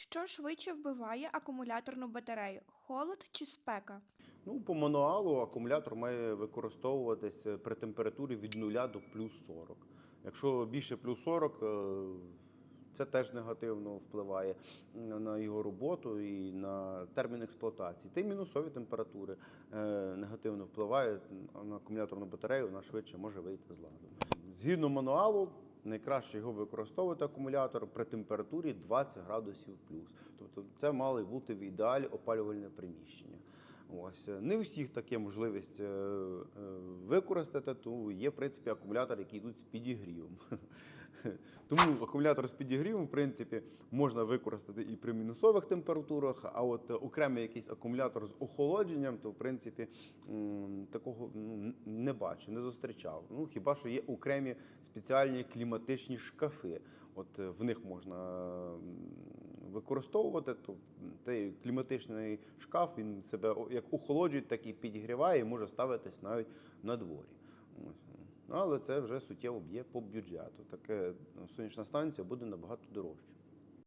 Що швидше вбиває акумуляторну батарею? Холод чи спека? Ну, по мануалу акумулятор має використовуватися при температурі від 0 до плюс 40. Якщо більше плюс 40, е, це теж негативно впливає на його роботу і на термін експлуатації. Та й мінусові температури е, негативно впливають на акумуляторну батарею, вона швидше може вийти з ладу. Згідно мануалу, найкраще його використовувати акумулятор при температурі 20 градусів плюс. Тобто це мало бути в ідеалі опалювальне приміщення. Ось не у всіх таке можливість е, е, використати, тому є в принципі акумулятори, які йдуть з підігрівом. Тому акумулятор з підігрівом, в принципі, можна використати і при мінусових температурах, а от окремий якийсь акумулятор з охолодженням, то в принципі такого ну, не бачу, не зустрічав. Ну хіба що є окремі спеціальні кліматичні шкафи. От е, в них можна використовувати, то цей кліматичний шкаф він себе як охолоджує, так і підігріває і може ставитись навіть на дворі. Ну, Але це вже суттєво б'є по бюджету. Таке ну, сонячна станція буде набагато дорожче.